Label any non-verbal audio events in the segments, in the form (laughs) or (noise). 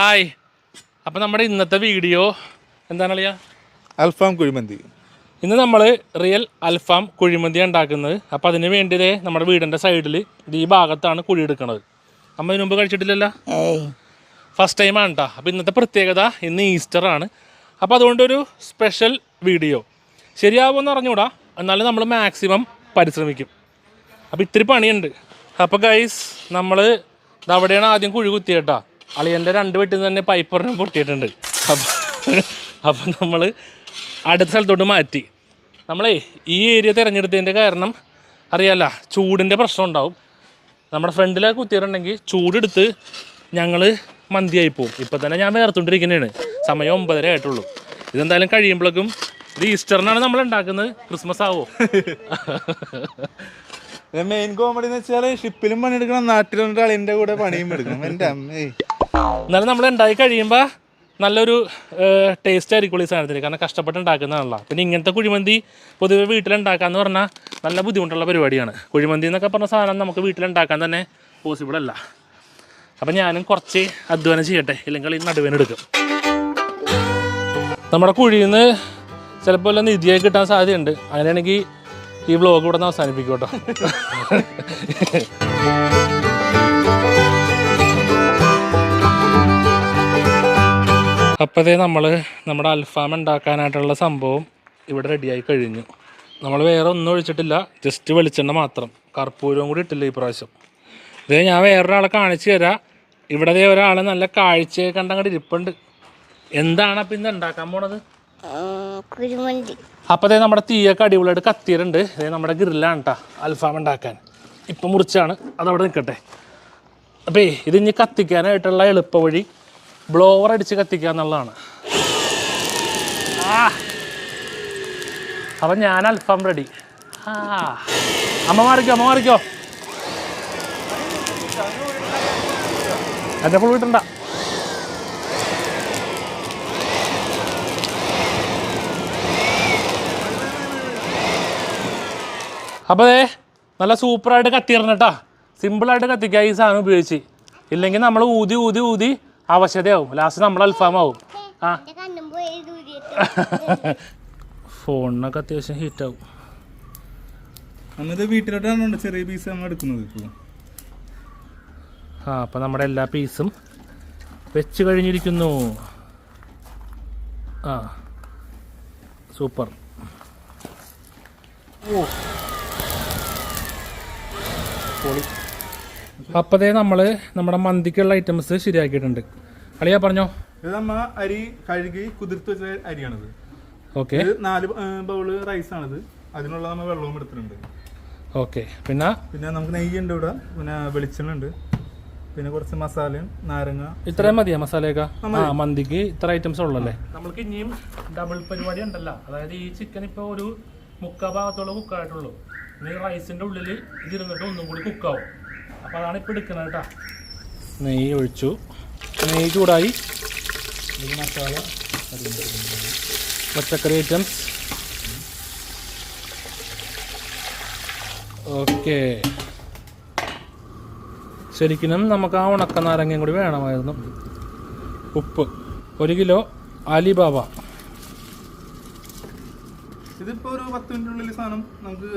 Hi. അപ്പം നമ്മുടെ ഇന്നത്തെ വീഡിയോ എന്താണ് അളിയ അൽഫാം കുഴിമന്തി. ഇന്ന് നമ്മൾ റിയൽ അൽഫാം കുഴിമന്തി ഉണ്ടാക്കുന്നത്. അപ്പം അതിന് വേണ്ടി ദേ നമ്മുടെ വീടിന്റെ സൈഡിൽ ഇത് ഈ ഭാഗത്താണ് കുഴി എടുക്കുന്നത് അമ്മ ഇതിനു മുമ്പ് കഴിച്ചിട്ടില്ലല്ലോ? ഫസ്റ്റ് ടൈമാണ് കേട്ടോ അപ്പോൾ ഇന്നത്തെ പ്രത്യേകത ഇന്ന് ഈസ്റ്റർ ആണ്. അപ്പോൾ അതുകൊണ്ടൊരു സ്പെഷ്യൽ വീഡിയോ ശരിയാവുമെന്ന് അറിഞ്ഞൂടാ എന്നാലും നമ്മൾ മാക്സിമം പരിശ്രമിക്കും. അപ്പോൾ ഇത്തിരി പണിയുണ്ട്. അപ്പോൾ ഗൈസ് നമ്മൾ അവിടെയാണ് ആദ്യം കുഴി കുത്തിയേട്ടാ അളിയന്റെ രണ്ട് വെട്ടിൽ തന്നെ പൈപ്പറിനും പൊട്ടിയിട്ടുണ്ട്. അപ്പം അപ്പം നമ്മൾ അടുത്ത സ്ഥലത്തോട്ട് മാറ്റി. നമ്മളേ ഈ ഏരിയ തിരഞ്ഞെടുത്തതിന്റെ കാരണം അറിയാല്ല ചൂടിന്റെ പ്രശ്നം ഉണ്ടാവും. നമ്മുടെ ഫ്രണ്ടിലെ കുത്തിയിട്ടുണ്ടെങ്കിൽ ചൂടെടുത്ത് ഞങ്ങൾ മന്തിയായി പോകും ഇപ്പം തന്നെ ഞാൻ വേർത്തുകൊണ്ടിരിക്കുന്നതാണ്. സമയം ഒമ്പതര ആയിട്ടുള്ളൂ. ഇതെന്തായാലും കഴിയുമ്പോഴേക്കും ഇത് ഈസ്റ്ററിനാണ് നമ്മൾ ഉണ്ടാക്കുന്നത്. ക്രിസ്മസ് ആവോ? മെയിൻ കോമഡി എന്ന് വെച്ചാൽ ഷിപ്പിലും പണിയെടുക്കണം നാട്ടിലുണ്ട് കളിന്റെ കൂടെ പണിയും എടുക്കണം. എന്റെ അമ്മേ. എന്നാലും നമ്മൾ ഉണ്ടാക്കി കഴിയുമ്പോൾ നല്ലൊരു ടേസ്റ്റ് ആയിരിക്കും ഈ സാധനത്തിന് കാരണം കഷ്ടപ്പെട്ട് ഉണ്ടാക്കുന്നതാണല്ലോ. പിന്നെ ഇങ്ങനത്തെ കുഴിമന്തി പൊതുവെ വീട്ടിലുണ്ടാക്കാന്ന് പറഞ്ഞാൽ നല്ല ബുദ്ധിമുട്ടുള്ള പരിപാടിയാണ്. കുഴിമന്തി എന്നൊക്കെ പറഞ്ഞ സാധനം നമുക്ക് വീട്ടിലുണ്ടാക്കാൻ തന്നെ പോസിബിൾ അല്ല. അപ്പം ഞാനും കുറച്ച് അധ്വാനം ചെയ്യട്ടെ. ഇല്ലെങ്കിൽ ഈ നടുവേനെടുക്കും നമ്മുടെ കുഴിയിൽ നിന്ന് ചിലപ്പോൾ എല്ലാം നിധിയായി കിട്ടാൻ സാധ്യതയുണ്ട്. അങ്ങനെയാണെങ്കിൽ ഈ ബ്ലോഗ് ഇവിടെ നിന്ന് അവസാനിപ്പിക്കും കേട്ടോ. (laughs) അപ്പോഴേ നമ്മൾ നമ്മുടെ അൽഫാം ഉണ്ടാക്കാനായിട്ടുള്ള സംഭവം ഇവിടെ റെഡിയായി കഴിഞ്ഞു. നമ്മൾ വേറെ ഒന്നും ഒഴിച്ചിട്ടില്ല ജസ്റ്റ് വെളിച്ചെണ്ണ മാത്രം. കർപ്പൂരവും കൂടി ഇട്ടില്ല ഈ പ്രാവശ്യം. ഇതേ ഞാൻ വേറൊരാളെ കാണിച്ചു തരാം. ഇവിടെ ഒരാൾ നല്ല കാഴ്ചയെ കണ്ടങ്ങോട്ട് ഇരിപ്പുണ്ട്. എന്താണ് അപ്പം ഇന്ന് ഉണ്ടാക്കാൻ പോണത്? കുഴിമന്തി അപ്പോൾ നമ്മുടെ തീയൊക്കെ അടിപൊളിയായിട്ട് കത്തിയിട്ടുണ്ട്. ഇതേ നമ്മുടെ ഗ്രില്ലാണ് കേട്ടോ അൽഫാം ഉണ്ടാക്കാൻ. ഇപ്പം മുറിച്ചാണ്. അതവിടെ നിൽക്കട്ടെ അപ്പേ ഇത് ഇനി കത്തിക്കാനായിട്ടുള്ള എളുപ്പ വഴി ബ്ലോവർ അടിച്ച് കത്തിക്കുക എന്നുള്ളതാണ്. അപ്പം ഞാൻ അൽഫാം റെഡി ആ അമ്മ മാറിക്കോ അമ്മ മാറിക്കോ. എന്നെ ഫുൾ വിട്ടണ്ട അപ്പോൾ അതെ നല്ല സൂപ്പറായിട്ട് കത്തിയിരണം കേട്ടോ. സിമ്പിളായിട്ട് കത്തിക്കുക ഈ സാധനം ഉപയോഗിച്ച്. ഇല്ലെങ്കിൽ നമ്മൾ ഊതി ഊതി ഊതി അവശതയാവും ലാസ്റ്റ് നമ്മൾ അൽഫാമാവും. ആ. എന്റെ കണ്ണും പോയി ദൂരെ ഫോണിനൊക്കെ അത്യാവശ്യം ഹീറ്റാവും അന്നത് വീട്ടിലോട്ടാണ് ചെറിയ പീസ് നമ്മൾ എടുക്കുന്നത് ഇപ്പോൾ ആ അപ്പം നമ്മുടെ എല്ലാ പീസും വെച്ച് കഴിഞ്ഞിരിക്കുന്നു. ആ. സൂപ്പർ. ഓ. പൊളി. അപ്പതേ നമ്മൾ നമ്മുടെ മന്തിക്കുള്ള ഐറ്റംസ് ശരിയാക്കിയിട്ടുണ്ട്. അളിയാ പറഞ്ഞോ. ഇത് നമ്മ അരി കഴുകി കുതിർത്ത് വെച്ച അരിയാണിത്. ഓക്കെ. ഇത് നാല് ബൗൾ റൈസ് ആണിത് അതിനുള്ള നമ്മൾ വെള്ളവും എടുത്തിട്ടുണ്ട്. ഓക്കെ. പിന്നെ? പിന്നെ നമുക്ക് നെയ്യ് ഉണ്ട് ഇവിടെ. പിന്നെ വെളിച്ചെണ്ണ ഉണ്ട് പിന്നെ കുറച്ച് മസാലയും നാരങ്ങ. ഇത്രയും മതിയാ മസാലയൊക്കെ? ആ മന്തിക്ക് ഇത്ര ഐറ്റംസ് ഉള്ളല്ലേ? നമ്മൾക്ക് ഇനിയും ഡബിൾ പരിപാടി ഉണ്ടല്ലോ. അതായത് ഈ ചിക്കൻ ഇപ്പോൾ ഒരു മുക്കാ ഭാഗത്തോളം കുക്കായിട്ടുള്ളൂ ഇനി റൈസിന്റെ ഉള്ളിൽ ഇതിരുന്നിട്ട് ഒന്നും കൂടി കുക്കാവും അപ്പോൾ അതാണ് ഇപ്പൊ എടുക്കുന്നത് കേട്ടോ. നെയ്യ് ഒഴിച്ചു. നെയ്യ് ചൂടായി. മസാല പച്ചക്കറി ഐറ്റംസ്. ഓക്കെ. ശരിക്കും നമുക്ക് ആ ഉണക്ക നാരങ്ങയും കൂടി വേണമായിരുന്നു. ഉപ്പ്. ഒരു കിലോ അലിബാബ. ഇതിപ്പോ ഒരു പത്ത് മിനിറ്റിനുള്ളിൽ സാധനം നമുക്ക്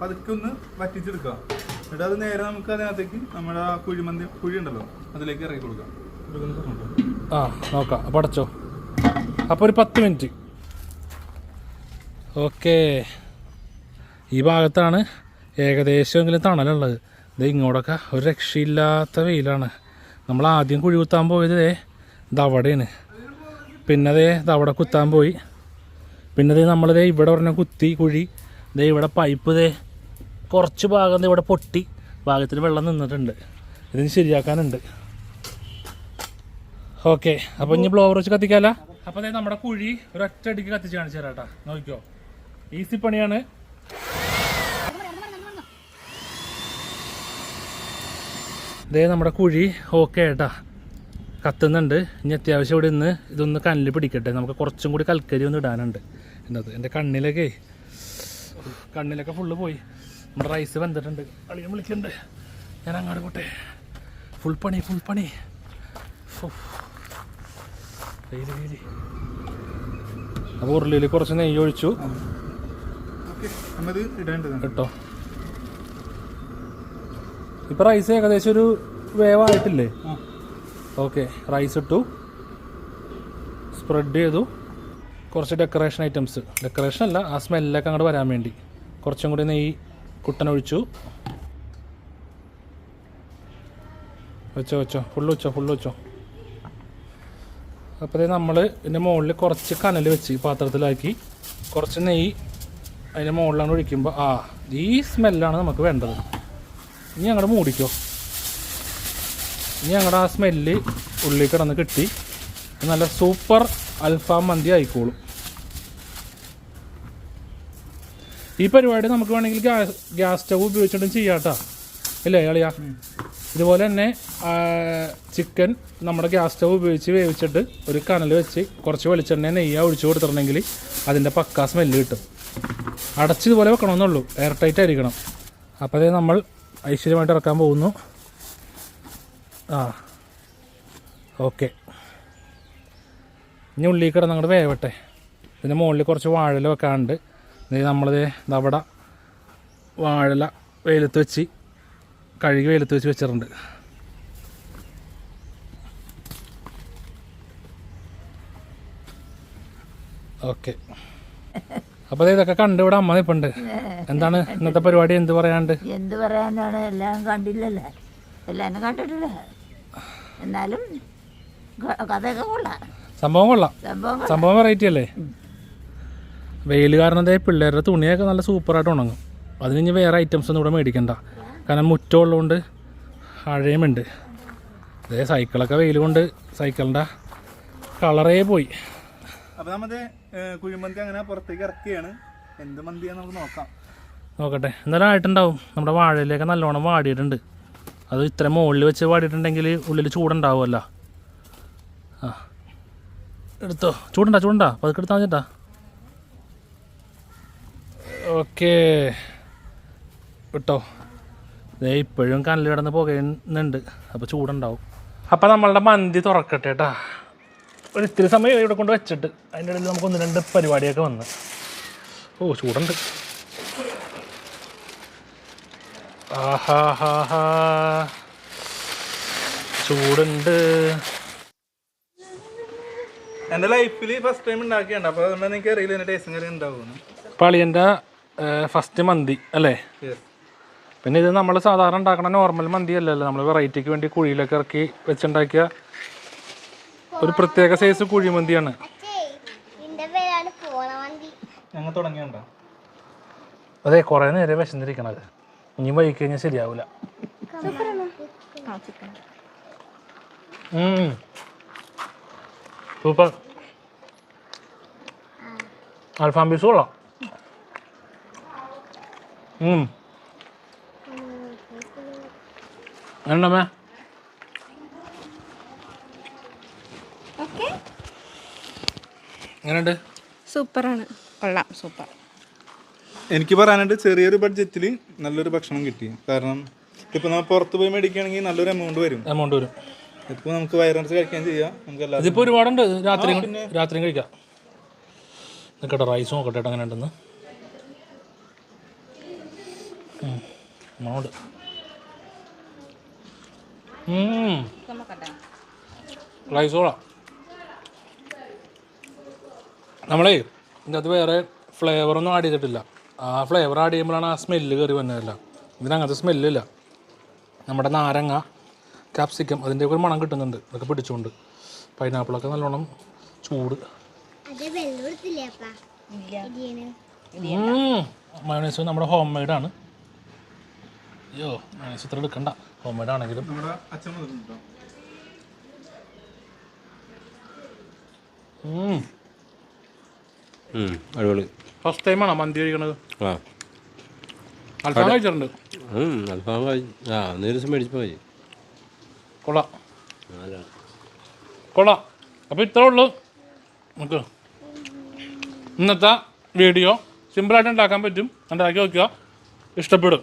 പതുക്കെ ഒന്ന് വറ്റിച്ചെടുക്കാം. എന്നിട്ട് അത് നേരെ നമുക്ക് അതിനകത്തേക്ക് നമ്മുടെ കുഴിമന്തി കുഴി ഉണ്ടല്ലോ അതിലേക്ക് ഇറക്കി കൊടുക്കാം. ആ നോക്കാം. അപ്പോൾ അടച്ചോ. അപ്പോൾ ഒരു പത്ത് മിനിറ്റ്. ഓക്കേ. ഈ ഭാഗത്താണ് ഏകദേശമെങ്കിലും തണലുള്ളത്. ഇത് ഇങ്ങോട്ടൊക്കെ ഒരു രക്ഷയില്ലാത്ത വെയിലാണ്. നമ്മൾ ആദ്യം കുഴി കുത്താൻ പോയത് ദവടയാണ് പിന്നെ അതേ ദവട കുത്താൻ പോയി. പിന്നെ അതേ നമ്മളിതേ ഇവിടെ പറഞ്ഞ കുത്തി കുഴി. ഇതേ ഇവിടെ പൈപ്പ് ഇതേ കുറച്ച് ഭാഗം ഇവിടെ പൊട്ടി. ഭാഗത്തിൽ വെള്ളം നിന്നിട്ടുണ്ട്. ഇതിന് ശരിയാക്കാനുണ്ട്. ഓക്കെ അപ്പോൾ ഇനി ബ്ലോവർ വെച്ച് കത്തിക്കാല? അപ്പോൾ ദേ നമ്മുടെ കുഴി ഒരൊറ്റ അടിക്ക് കത്തിച്ച് കാണിച്ചു തരാം നോക്കിയോ ഈസി പണിയാണ്. ദേ നമ്മുടെ കുഴി ഓക്കെ ഏട്ടാ കത്തുന്നുണ്ട്. ഇനി അത്യാവശ്യം ഇവിടെ നിന്ന് ഇതൊന്ന് കണ്ണിൽ പിടിക്കട്ടെ. നമുക്ക് കുറച്ചും കൂടി കൽക്കരി ഒന്ന് ഇടാനുണ്ട്. എന്നത് എന്റെ കണ്ണിലൊക്കെ. കണ്ണിലൊക്കെ ഫുള്ള് പോയി. നമ്മുടെ റൈസ് വെന്തിട്ടുണ്ട്. അളിയൻ വിളിക്കുന്നുണ്ട്. ഞാൻ അങ്ങോട്ട് പോട്ടെ. ഫുൾ പണി ഫുൾ പണി. അപ്പോൾ ഉരുളിയിൽ കുറച്ച് നെയ്യ് ഒഴിച്ചു. കേട്ടോ. ഇപ്പം റൈസ് ഏകദേശം ഒരു വേവായിട്ടില്ലേ? ആയിട്ടില്ലേ ഓക്കെ റൈസ് ഇട്ടു. സ്പ്രെഡ് ചെയ്തു. കുറച്ച് ഡെക്കറേഷൻ ഐറ്റംസ് ഡെക്കറേഷൻ അല്ല ആ സ്മെല്ലൊക്കെ അങ്ങോട്ട് വരാൻ വേണ്ടി. കുറച്ചും കൂടി നെയ്യ് കുട്ടനൊഴിച്ചു വെച്ചോ വെച്ചോ. ഫുള്ള് വെച്ചോ ഫുള്ള് വെച്ചോ. അപ്പോൾ നമ്മൾ ഇതിന്റെ മുകളിൽ കുറച്ച് കനൽ വെച്ച് പാത്രത്തിലാക്കി കുറച്ച് നെയ്യ് അതിന്റെ മുകളിലാണ് ഒഴിക്കുമ്പോൾ ആ ഈ സ്മെല്ലാണ് നമുക്ക് വേണ്ടത്. ഇനി അങ്ങോട്ട് മൂടിക്കോ. ഇനി ഞങ്ങളുടെ ആ സ്മെല്ല് ഉള്ളിൽ കിടന്ന് കിട്ടി നല്ല സൂപ്പർ അൽഫാം മന്തി ആയിക്കോളും. ഈ പരിപാടി നമുക്ക് വേണമെങ്കിൽ ഗ്യാസ് ഗ്യാസ് സ്റ്റവ് ഉപയോഗിച്ചിട്ടും ചെയ്യാട്ടോ ഇല്ലേ അളിയാ? ഇതുപോലെ തന്നെ ചിക്കൻ നമ്മുടെ ഗ്യാസ് സ്റ്റവ് ഉപയോഗിച്ച് വേവിച്ചിട്ട് ഒരു കനൽ വെച്ച് കുറച്ച് വെളിച്ചെണ്ണ നെയ്യ ഒഴിച്ചു കൊടുത്തിട്ടുണ്ടെങ്കിൽ അതിന്റെ പക്കാ സ്മെല്ല് കിട്ടും. അടച്ച് ഇതുപോലെ വെക്കണമെന്നുള്ളൂ. എയർ ടൈറ്റ് ആയിരിക്കണം. അപ്പോൾ അതേ നമ്മൾ ഐശ്വര്യമായിട്ട് ഇറക്കാൻ പോകുന്നു. ആ ഓക്കെ ഇനി ഉള്ളിൽ കിടന്ന് അങ്ങോട്ട് വേവട്ടെ. ഇതിന്റെ മുകളിൽ കുറച്ച് വാഴല വെക്കാണ്ട് ഇനി നമ്മളിത് അവിടെ വാഴല വെയിലത്ത് വെച്ച് കഴുകി വെയിലത്ത് വെച്ച് വെച്ചിട്ടുണ്ട്. ഓക്കെ. അപ്പോൾ ഇതൊക്കെ കണ്ട് ഇവിടെ അമ്മ നിൽപ്പുണ്ട് എന്താണ് ഇന്നത്തെ പരിപാടി? എന്ത് പറയാണ്ട് എന്ത് പറയാനാണ്? എല്ലാം കണ്ടില്ലല്ലേ? എല്ലാം കണ്ടിട്ടില്ല? എന്നാലും കഥയൊക്കെ കൊള്ളാം. സംഭവം കൊള്ളാം. സംഭവം വെറൈറ്റി അല്ലേ? വെയിൽ കാരണം പിള്ളേരുടെ തുണിയൊക്കെ നല്ല സൂപ്പറായിട്ട് ഉണങ്ങും. അതിന് ഇനി വേറെ ഐറ്റംസ് ഒന്നും ഇവിടെ മേടിക്കണ്ട. കാരണം മുറ്റമുള്ളതുകൊണ്ട് അഴയുമുണ്ട് അതേ സൈക്കിളൊക്കെ വെയിൽ കൊണ്ട് സൈക്കിളിന്റെ കളറേ പോയി. അപ്പോൾ നമ്മത് കുഴിമന്തി അങ്ങനെ പുറത്തേക്ക് ഇറക്കുകയാണ്. എന്ത് മന്തിയാണ് നമുക്ക് നോക്കാം. നോക്കട്ടെ. എന്തായാലും ആയിട്ടുണ്ടാവും. നമ്മുടെ വാഴയിലേക്ക് നല്ലോണം വാടിയിട്ടുണ്ട്. അത് ഇത്ര മുകളിൽ വെച്ച് വാടിയിട്ടുണ്ടെങ്കിൽ ഉള്ളിൽ ചൂടുണ്ടാവുമല്ലോ. ആ. എടുത്തോ. ചൂടുണ്ടാ ചൂടുണ്ടാ. പതുക്കെ എടുത്താൽ മതിട്ടാ. ഓക്കേ. വിട്ടോ. ഇപ്പോഴും കല്ല് കിടന്ന് പുകയുന്നുണ്ട്. അപ്പോൾ ചൂടുണ്ടാവും. അപ്പോൾ നമ്മളുടെ മന്തി തുറക്കട്ടെ കേട്ടാ ഒരു ഇത്തിരി സമയം ഇവിടെ കൊണ്ട് വെച്ചിട്ട് അതിന്റെ ഇടയിൽ നമുക്ക് ഒന്ന് രണ്ട് പരിപാടിയൊക്കെ വന്ന്. ഓ ചൂടുണ്ട്. ആഹാഹാഹാ. ചൂടുണ്ട്. എന്റെ ലൈഫിൽ ഫസ്റ്റ് ടൈം ഉണ്ടാക്കിയാണ് അപ്പൊ അതുകൊണ്ട് എനിക്ക് അറിയില്ല എന്റെ ടേസ്റ്റും കാര്യം ഉണ്ടാവുമെന്ന് പളിയന്റെ ഫസ്റ്റ് മന്തി അല്ലേ. പിന്നെ ഇത് നമ്മൾ സാധാരണ ഉണ്ടാക്കണ നോർമൽ മന്തി അല്ലല്ലോ. നമ്മൾ വെറൈറ്റിക്ക് വേണ്ടി കുഴിയിലൊക്കെ ഇറക്കി വെച്ചുണ്ടാക്കിയ ഒരു പ്രത്യേക സൈസ് കുഴിമന്തിയാണ് ഞങ്ങൾ തുടങ്ങിയുണ്ടോ? അതെ കുറേ നേരം വിശന്നിരിക്കണത് ഇനി വൈകി കഴിഞ്ഞാൽ ശരിയാവില്ല സൂപ്പർ. അൽഫാം പീസ് കൊള്ളാം. എങ്ങനെയുണ്ടമ്മേ എങ്ങനെയുണ്ട്? സൂപ്പറാണ്. കൊള്ളാം സൂപ്പർ. എനിക്ക് പറയാനായിട്ട് ചെറിയൊരു ബഡ്ജറ്റിൽ നല്ലൊരു ഭക്ഷണം കിട്ടി. കാരണം ഇപ്പൊ നമ്മൾ പുറത്ത് പോയി മേടിക്കുകയാണെങ്കിൽ നല്ലൊരു എമൗണ്ട് വരും. എമൗണ്ട് വരും. ഇപ്പൊ നമുക്ക് വയറൻസ് കഴിക്കാൻ ചെയ്യാം. നമുക്ക് എല്ലാ ഇതിപ്പോൾ ഒരുപാടുണ്ട്. രാത്രി രാത്രിയും കഴിക്കാം. നിൽക്കട്ടെ റൈസ് നോക്കട്ടെ കേട്ടോ അങ്ങനെ ഉണ്ടെന്ന് മണോട് റൈസ് കൊള്ളാം നമ്മളേ ഇതിന്റെ അത് വേറെ ഫ്ലേവറൊന്നും ആഡ് ചെയ്തിട്ടില്ല. ആ ഫ്ലേവർ ആഡ് ചെയ്യുമ്പോഴാണ് ആ സ്മെല്ല് കയറി വന്നതല്ല. ഇതിനങ്ങനത്തെ സ്മെല്ലില്ല നമ്മുടെ നാരങ്ങ കാപ്സിക്കം അതിന്റെ ഒരു മണം കിട്ടുന്നുണ്ട്. അതൊക്കെ പിടിച്ചുകൊണ്ട് പൈനാപ്പിളൊക്കെ നല്ലോണം ചൂട്. അത് വെള്ളം കൊടുത്തില്ലേ അപ്പ? ഇടിയന്. മയോണൈസ് നമ്മുടെ ഹോം മെയ്ഡാണ് അയ്യോ ആശുപത്രി ഇത്ര എടുക്കണ്ട. ഹോംമേഡ് ആണെങ്കിലും. നമ്മുടെ അച്ഛൻ വന്നിട്ടുണ്ടോ? അടിപൊളി. ഫസ്റ്റ് ടൈമാണോ മന്തി കഴിക്കണത്? ആ. അൽഫാം കഴിച്ചിട്ടുണ്ട്. ഉം, അൽഫാം ആ അന്നേ ദിവസം മേടിച്ചപ്പോൾ മതി കൊള്ളാം. കൊള്ളാം. അപ്പോൾ ഇത്രേ ഉള്ളൂ. നമുക്ക് ഇന്നത്തെ വീഡിയോ സിമ്പിളായിട്ട് ഉണ്ടാക്കാൻ പറ്റും. ഉണ്ടാക്കി നോക്കുക ഇഷ്ടപ്പെടും.